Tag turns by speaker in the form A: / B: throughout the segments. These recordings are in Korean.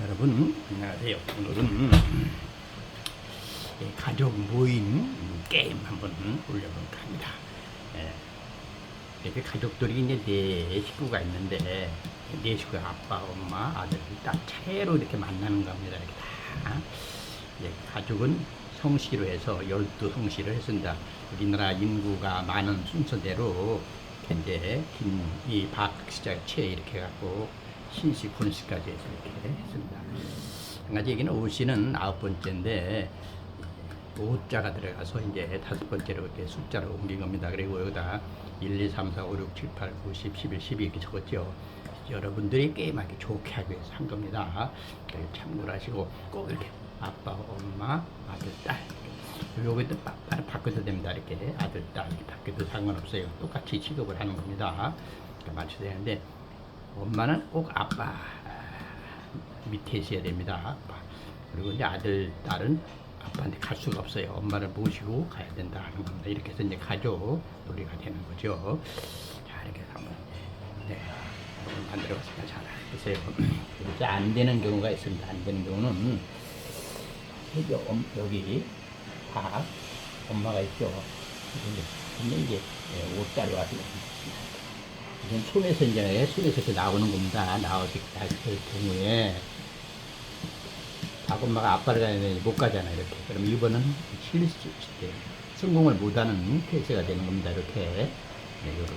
A: 여러분 안녕하세요. 오늘은 이 가족 모임 게임 한번 올려볼까 합니다. 예, 이렇게 가족들이 이제 네 식구가 있는데 네 식구 아빠, 엄마, 아들 딱 차례로 이렇게 만나는 겁니다. 이렇게 다 예, 가족은 성씨로 해서 열두 성씨를 했습니다. 우리나라 인구가 많은 순서대로 이제 김이 박씨자 채 이렇게 갖고 신씨 군씨까지 해서 이렇게 했습니다. 한 가지 얘기는 오씨는 아홉 번째인데 오자가 들어가서 이제 다섯 번째로 이렇게 숫자를 옮긴 겁니다. 그리고 여기다 1, 2, 3, 4, 5, 6, 7, 8, 9, 10, 11, 12 이렇게 적었죠. 여러분들이 게임하기 좋게 하기 위해서 한 겁니다. 그래서 참고를 하시고 꼭 이렇게 아빠, 엄마, 아들, 딸 바, 바로 바꿔도 됩니다. 이렇게 아들, 딸 이렇게 바뀌어도 상관없어요. 똑같이 취급을 하는 겁니다. 그러니까 맞춰야 되는데 엄마는 꼭 아빠 밑에 있어야 됩니다. 그리고 이제 아들, 딸은 아빠한테 갈 수가 없어요. 엄마를 모시고 가야 된다 하는 겁니다. 이렇게 해서 이제 가족 놀이가 되는 거죠. 자, 이렇게 한번 네, 만들어봤습니다. 잘 보세요. 이제 안 되는 경우가 있습니다. 안 되는 경우는 여기, 다 엄마가 있죠. 근데, 이제 예, 옷자리 와서 이건 손에서 이제 손에서 이렇게 나오는 겁니다. 나오실 그 경우에 박엄마가 아빠를 가는데 못 가잖아요. 이렇게. 그럼 이번은 실수 때 성공을 못하는 케이스가 되는 겁니다. 이렇게. 네, 이렇게.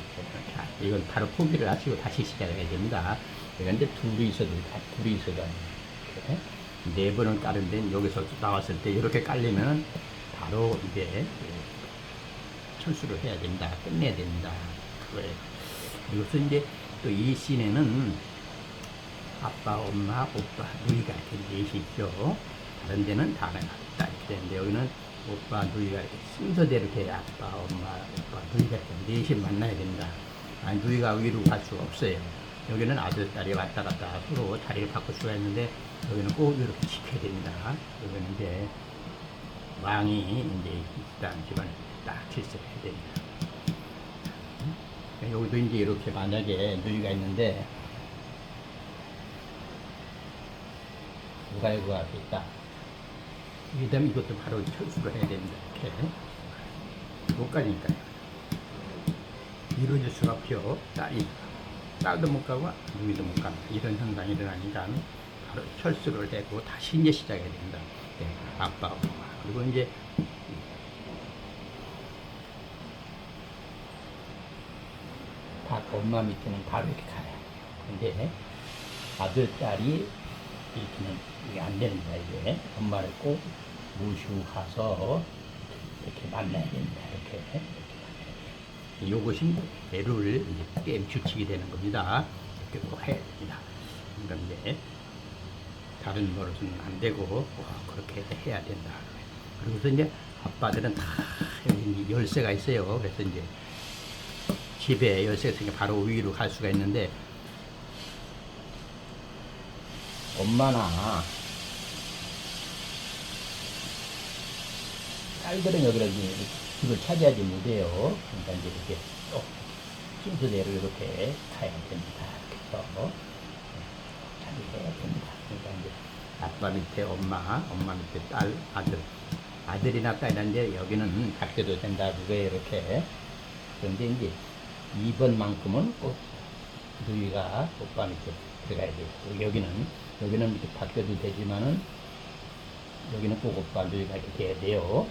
A: 자, 이건 바로 포기를 하시고 다시 시작해야 됩니다. 그런데 둘이 있어도 다 둘이 있어도. 이렇게. 네 번을 까는데 여기서 나왔을 때 이렇게 깔리면 바로 이제 그 철수를 해야 된다. 끝내야 된다. 그거예요. 그리고 이제 또 이 씬에는 아빠, 엄마, 오빠, 누이가 이렇게 넷이 있죠. 다른 데는 다른 아빠 이렇게 되는데 여기는 오빠, 누이가 이렇게 순서대로 이렇게 아빠, 엄마, 오빠, 누이가 이렇게 넷이 만나야 된다. 아니, 누이가 위로 갈 수가 없어요. 여기는 아들, 딸이 왔다 갔다 서로 자리를 바꿀 수가 있는데 여기는 꼭 이렇게 지켜야 됩니다. 여기는 이제 왕이 이제 일단 집안에 딱 질서를 해야 됩니다. 여기도 이제 이렇게 만약에 누이가 있는데 앞에 있다. 이 다음에 이것도 바로 철수를 해야 됩니다. 이렇게. 못 가니까요. 이루어질 수가 없죠. 딸이, 딸도 못 가고 누이도 못 간다. 이런 현상이 일어나니까 바로 철수를 하고 다시 이제 시작해야 됩니다. 네, 아빠. 그리고 이제 다 엄마 밑에는 바로 이렇게 가요. 근데 아들, 딸이 이렇게는 이게 안 됩니다. 이게 엄마를 꼭 모시고 가서 이렇게 만나야 됩니다. 이렇게. 이렇게. 요것이 룰 이제 게임 규칙이 되는 겁니다. 이렇게 꼭 해야 됩니다. 그러니까 다른 버릇은 안 되고 꼭 그렇게 해야 된다. 그리고서 이제 아빠들은 다 열쇠가 있어요. 그래서 이제 집에 열쇠가 있으니까 바로 위로 갈 수가 있는데 엄마나 딸들은 여기를 이제 집을 차지하지 못해요. 그러니까 이제 이렇게 또 순서대로 이렇게 가야 됩니다. 그래서 차지해야 됩니다. 그러니까 이제 아빠 밑에 엄마, 엄마 밑에 딸, 아들, 아들이나 딸인데 여기는 바뀌어도 된다. 그거에 이렇게. 그런데 이제 2번만큼은 꼭 누이가 오빠 밑에 들어가야 되고 여기는 여기는 이렇게 바뀌어도 되지만은 여기는 꼭 오빠 누이가 이렇게 돼야 돼요.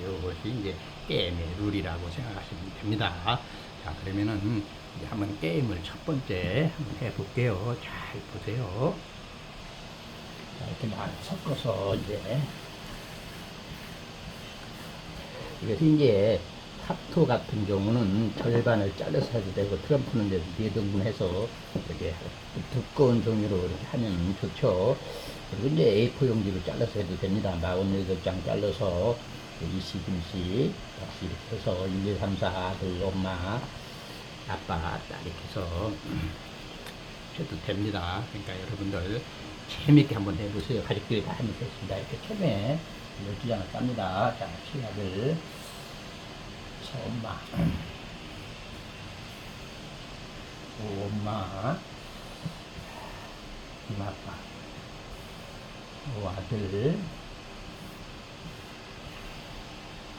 A: 이것이 이제 게임의 룰이라고 생각하시면 됩니다. 자 그러면은 이제 한번 게임을 첫 번째 한번 해볼게요. 잘 보세요. 자, 이렇게 많이 섞어서 이제 이것이 이제 탑토 같은 경우는 절반을 잘라서 해도 되고 트럼프는 이제 네 등분 해서 이렇게 두꺼운 종이로 이렇게 하면 좋죠. 그리고 이제 A4 용지로 잘라서 해도 됩니다. 48장 잘라서 20인씩 다시 이렇게 해서 1, 2, 3, 4 아들, 엄마, 아빠, 딸 이렇게 해서 해도 됩니다. 그러니까 여러분들 재밌게 한번 해보세요. 가족들이 다 하면 됐습니다. 이렇게 처음에 12장을 깝니다. 자, 시작을 엄마, 엄마, 아빠, 오 아들,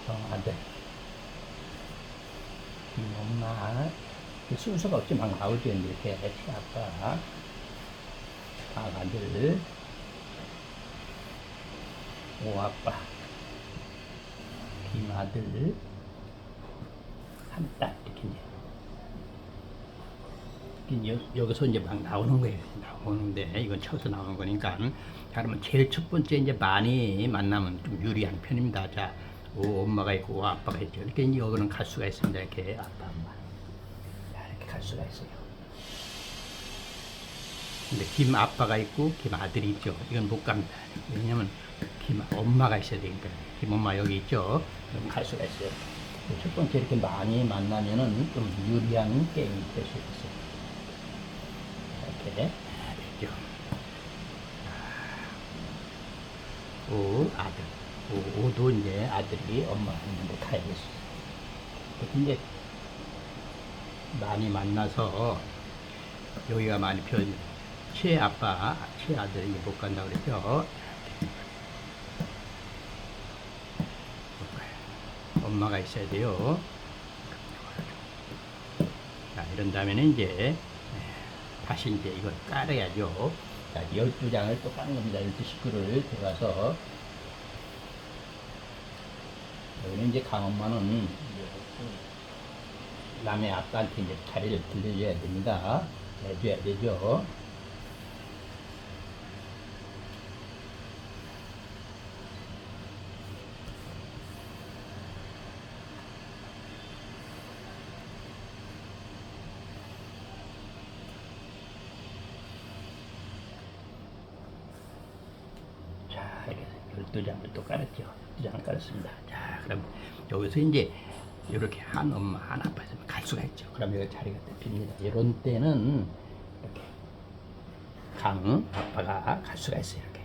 A: 저 아들, 이 엄마, 그 순서가 막 나오죠. 이렇게 아빠, 박 아들, 오 아빠, 김 아들, 한딸 이렇게 이제 여, 여기서 이제 막 나오는 거예요. 나오는데 이건 쳐서 나오는 거니까. 자 그러면 제일 첫 번째 이제 많이 만나면 좀 유리한 편입니다. 자, 오 엄마가 있고 오 아빠가 있죠. 이렇게 이제 여기는 갈 수가 있습니다. 이렇게 아빠 엄마. 자, 이렇게 갈 수가 있어요. 근데 김 아빠가 있고 김 아들이 있죠. 이건 못 갑니다. 왜냐면 김 엄마가 있어야 되니까. 김 엄마 여기 있죠. 그럼 갈 수가 있어요. 첫 번째 이렇게 많이 만나면은 좀 유리한 게임이 될 수 있어요. 이렇게 됐죠. 오 아들, 오, 오도 이제 아들이 엄마 있는데 가야겠어요. 근데 많이 만나서 여기가 많이 편, 최 아빠, 최 아들이 못 간다고 그랬죠. 엄마가 있어야 돼요. 자, 이런 다음에는 이제 예, 다시 이제 이걸 깔아야죠. 자, 12장을 또 까는 겁니다. 12식구를 들어가서 여기는 이제 강엄마는 남의 아빠한테 이제 자리를 들려줘야 됩니다. 해줘야 되죠. 자, 이렇게 12장을 또 깔았죠. 12장을 깔았습니다. 자, 그럼 여기서 이제 이렇게 한 엄마, 한 아빠 있으면 갈 수가 있죠. 그럼 여기 자리가 또 빕니다. 이런 때는 이렇게 강 아빠가 갈 수가 있어요. 이렇게.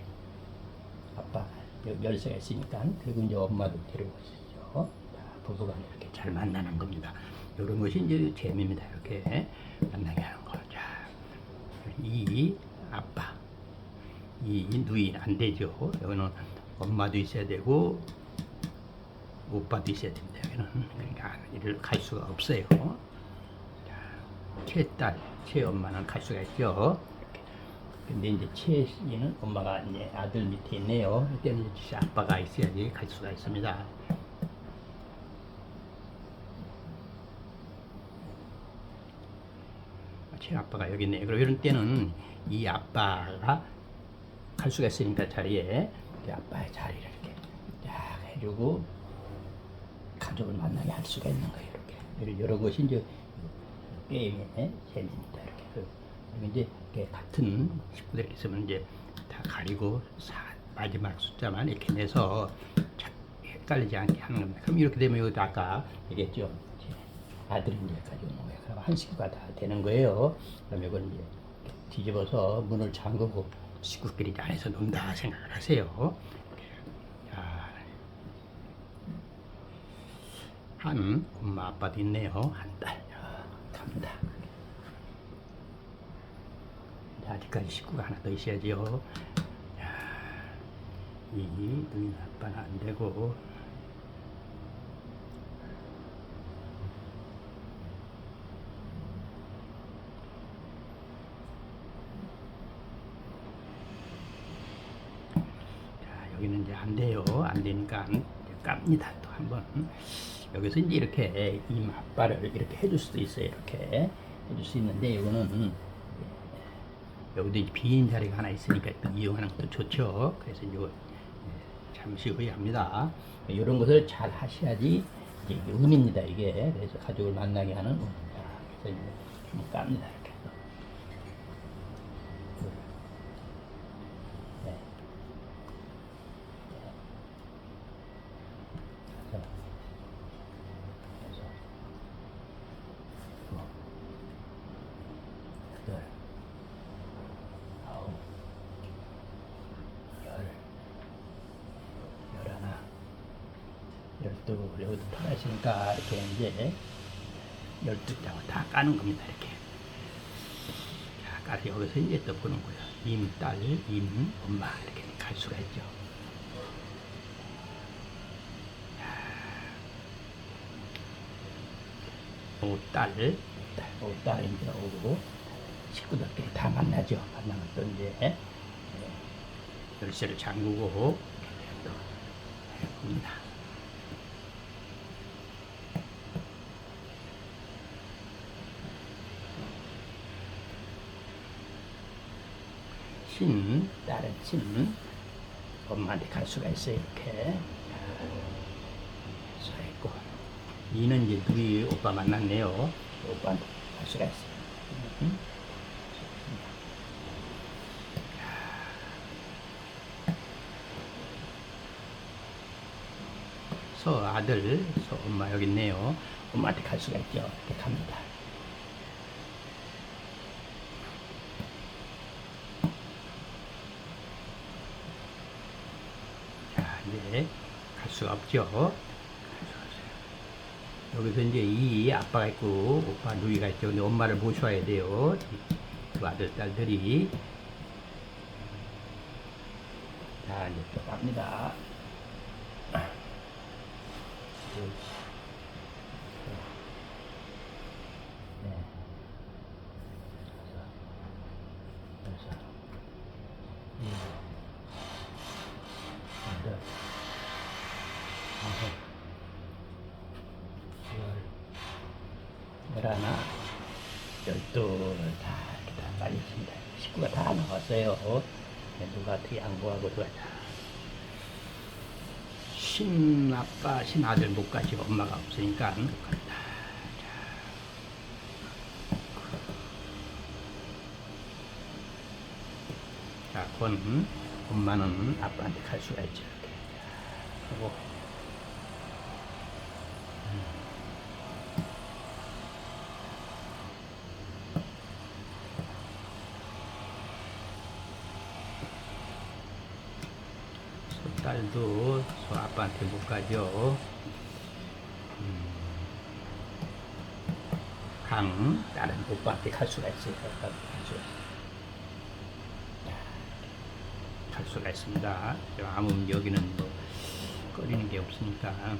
A: 아빠 여- 열쇠가 있으니까 그리고 이제 엄마도 데리고. 자, 부부간에 이렇게 잘 만나는 겁니다. 이런 것이 이제 재미입니다. 이렇게 만나게 하는 거. 자, 이 아빠, 이 누이 안 되죠. 여기는 엄마도 있어야 되고 오빠도 있어야 됩니다. 여기는 그러니까 이를 갈 수가 없어요. 자, 최딸, 최엄마는 갈 수가 있죠. 근데 이제 최씨는 엄마가 이제 아들 밑에 있네요. 이때는 이제 아빠가 있어야지 갈 수가 있습니다. 제 아빠가 여기 있네요. 그럼 이런 때는 이 아빠가 갈 수가 있으니까 자리에 이 아빠의 자리를 이렇게 딱 해주고 가족을 만나게 할 수가 있는 거예요. 이렇게 여러 것이 이제 게임의 재미입니다. 이렇게 그리고 이제 같은 식구들이 있으면 이제 다 가리고 사, 마지막 숫자만 이렇게 내서 자- 헷갈리지 않게 하는 겁니다. 그럼 이렇게 되면 여기 아까 얘기했죠. 아들이 이제 가져오는 거예요. 그럼 한 식구가 다 되는 거예요. 그럼 이걸 이제 뒤집어서 문을 잠그고 식구끼리 안에서 논다 생각을 하세요. 자, 한 엄마 아빠도 있네요. 한 갑니다. 자, 아직까지 식구가 하나 더 있어야지요. 자, 이 누이 아빠는 안 되고 자, 여기는 이제 안 돼요. 안 되니까 깝니다. 또 한번. 여기서 이제 이렇게 이 맞발을 이렇게 해줄 수도 있어요. 이렇게 해줄 수 있는데 이거는 여기도 이제 빈 자리가 하나 있으니까 또 이용하는 것도 좋죠. 그래서 이거 잠시 후에 합니다. 이런 것을 잘 하셔야지 이게 운입니다. 이게 그래서 가족을 만나게 하는 운. 자, 그래서 한번 깝니다. 이렇게. 네. 그래서 그래서 뭐, 여덟, 아홉, 열, 열하나, 열두, 여기도 편하시니까 이렇게 이제 열두 장을 다 까는 겁니다. 이렇게. 자, 가서 여기서 이제 또 보는 거야. 임, 딸, 임, 엄마 이렇게 갈 수가 있죠. 오, 딸, 딸, 오, 딸 이제 오고 식구들끼리 다 만나죠. 만나면 또 이제 예, 열쇠를 잠그고 이렇게 또 봅니다. 신, 엄마한테 갈 수가 있어요, 이렇게. 서 있고. 이는 이제 누이 오빠 만났네요. 오빠한테 갈 수가 있어요. 음. 서 아들, 서 엄마 여기 있네요. 엄마한테 갈 수가 있죠. 이렇게 갑니다. 자, 이제 없어요. 여기서 이제 이 아빠가 있고 오빠 누이가 있죠. 근데 엄마를 모셔야 돼요. 이두 아들 딸들이 자 이제 또 갑니다. 네. 여섯, 여섯, 일곱, 여덟, 아홉, 열, 열하나, 열둘 다 이렇게 다 빨리 있습니다. 식구가 다 나왔어요. 네, 누가 어떻게 양보하고 누가 자. 신아빠, 신아들 못 가시고 엄마가 없으니까 못 간다. 자, 권, 엄마는 아빠한테 갈 수가 있죠. 이렇게. 하고, 소 딸도 소 아빠한테 못 가죠. 음. 강, 딸은 오빠한테 갈 수가 있어요. 갈 수가 있어요. 갈 수가 있습니다. 아무 여기는 뭐 꺼리는 게 없으니까.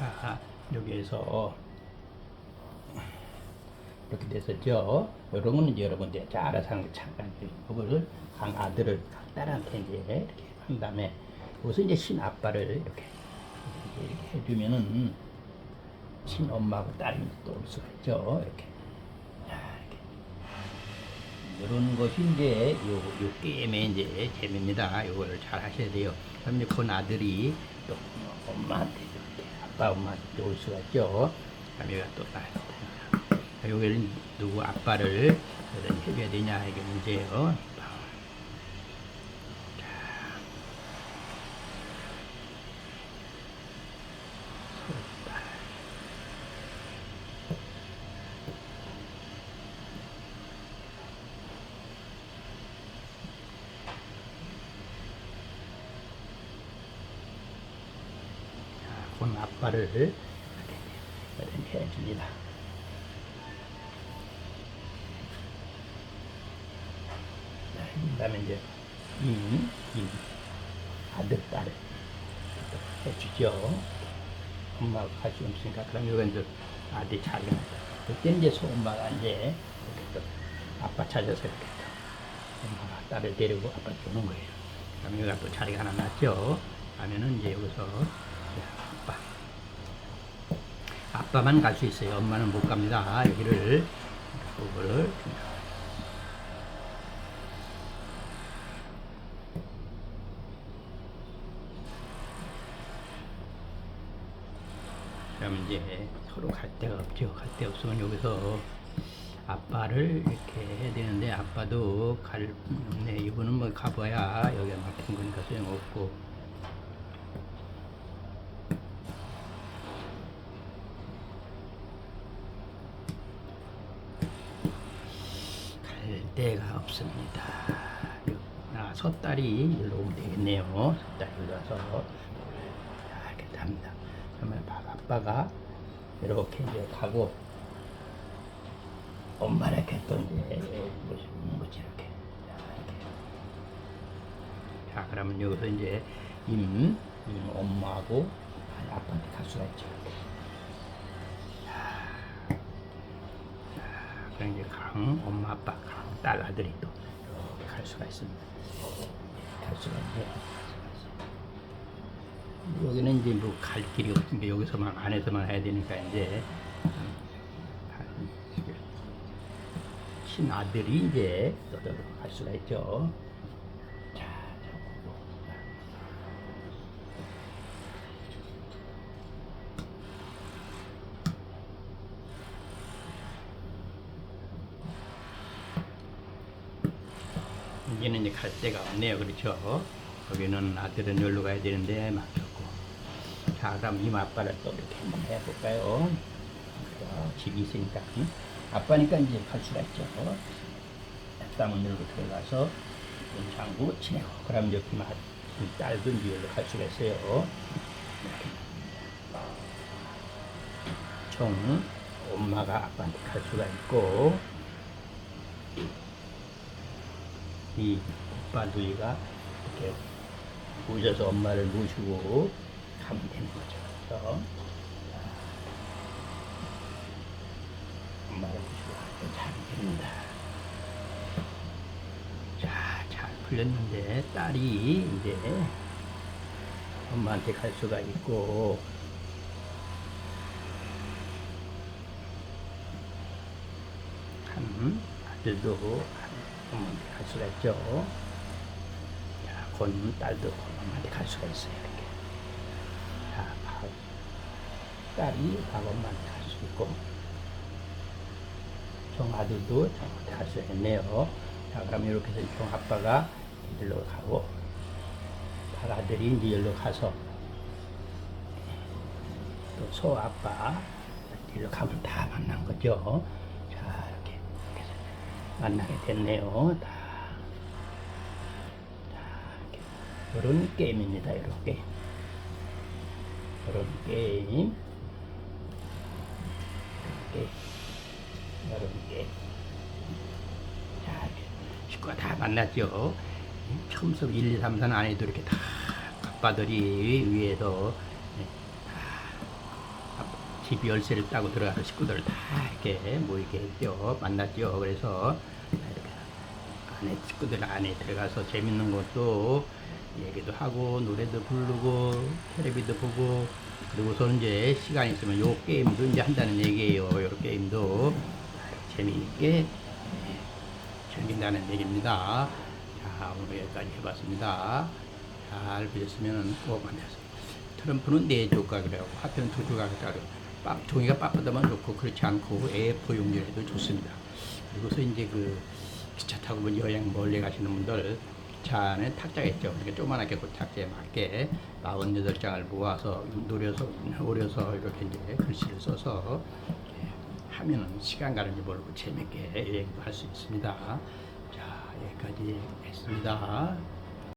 A: 아, 여기에서 이렇게 됐었죠. 이런 거는 여러분들 잘 알아서 하는 게 잠깐 그거를 강 아들을 강 딸한테 이제 이렇게 한 다음에 여기서 이제 신 아빠를 이렇게 이렇게 해주면은 친 엄마하고 딸이 또올 수가 있죠. 이렇게. 이런 것이 이제 요, 요 게임의 이제 재미입니다. 요거를 잘 하셔야 돼요. 그럼 이제 그 아들이 또 엄마한테 아빠 엄마한테 올 수가 있죠. 여기가 또 딸. 여기는 누구 아빠를 해줘야 되냐 이게 문제예요. 자, 본 아빠를 이렇게 이렇게 해줍니다. 자, 그다음에 이제 임, 임 아들 딸을 또 해주죠. 엄마가 갈수 없으니까 그럼 이건 이제 아들이 자기는 그때 이제 소엄마가 이제 이렇게 또 아빠 찾아서 이렇게 또 엄마가 딸을 데리고 아빠 주는 거예요. 그럼 여기가 또 자리가 하나 났죠. 하면은 이제 여기서 아빠 아빠만 갈 수 있어요. 엄마는 못 갑니다. 여기를 그거를 그럼 이제 서로 갈 데가 없죠. 갈 데 없으면 여기서 아빠를 이렇게 해야 되는데 아빠도 갈, 네, 이분은 뭐 가봐야 여기가 막힌 거니까 소용없고 데가 없습니다. 아, 섣달이 일로 오면 되겠네요. 일로 와서 자, 이렇게 합니다. 그러면 바- 아빠가 이렇게 이제 가고 엄마 이렇게 또 이제 뭐지 이렇게 자, 이렇게 자 그러면 여기서 이제 임, 임 엄마하고 아빠한테 갈 수가 있죠. 그럼 이제 강 엄마 아빠 강 딸 아들이 또 갈 수가 있습니다. 갈 수가 있네요. 여기는 이제 뭐 갈 길이 없으니까 여기서만 안에서만 해야 되니까 이제 음, 친아들이 이제 저쪽으로 갈 수가 있죠. 이제는 이제 갈 데가 없네요. 그렇죠? 거기는 아들은 여기로 가야 되는데 막혔고. 자, 그럼 이마 아빠를 또 이렇게 한번 해볼까요? 자, 집이 있으니까. 응? 아빠니까 이제 갈 수가 있죠. 열고 들어가서 문 잠그고 지내고. 그럼 여기 막 딸도 이제 여기로 갈 수가 있어요. 총 엄마가 아빠한테 갈 수가 있고 이 오빠 누이가 이렇게 모셔서 엄마를 모시고 가면 되는 거죠. 그래서 엄마를 모시고 잘 됩니다. 자, 잘 풀렸는데 딸이 이제 엄마한테 갈 수가 있고 한 아들도 갈 수가 있죠. 자, 곤 딸도 엄마한테 갈 수가 있어요. 이렇게. 자, 박, 딸이 박엄마한테 갈 수 있고, 종 아들도 저한테 갈수 있네요. 자, 그럼 이렇게 해서 종 아빠가 일로 가고, 박 아들이 이제 일로 가서, 또 소 아빠 일로 가면 다 만난 거죠. 자, 이렇게, 이렇게 해서 만나게 됐네요. 다. 자, 이렇게. 이런 게임입니다. 이런 게임. 이런 게임. 이렇게. 이런 게임. 자, 이렇게 식구가 다 만났죠. 처음부터 1, 2, 3, 4 안에도 이렇게 다 아빠들이 위에서 네, 다 집 열쇠를 따고 들어가서 식구들 다 이렇게 모이게 했죠. 만났죠. 그래서 안에 식구들 안에 들어가서 재밌는 것도 얘기도 하고 노래도 부르고 텔레비도 보고 그리고서 이제 시간 있으면 요 게임도 이제 한다는 얘기예요. 요 게임도 재미있게 예, 즐긴다는 얘기입니다. 자 오늘 여기까지 해봤습니다. 잘 보셨으면 꼭 만나서 트럼프는 네 조각 그래요. 하트는 두 조각 그래요. 빠- 종이가 빠쁘다면 좋고 그렇지 않고 A4 용지로 해도 좋습니다. 그리고서 이제 그 기차 타고 뭐 여행 멀리 가시는 분들 기차 안에 탁자가 있죠. 그러니까 조그만하게 그 탁자에 맞게 48장을 모아서 노려서 오려서 이렇게 이제 글씨를 써서 이렇게 하면은 시간 가는 지 모르고 재밌게 여행도 할 수 있습니다. 자 여기까지 했습니다.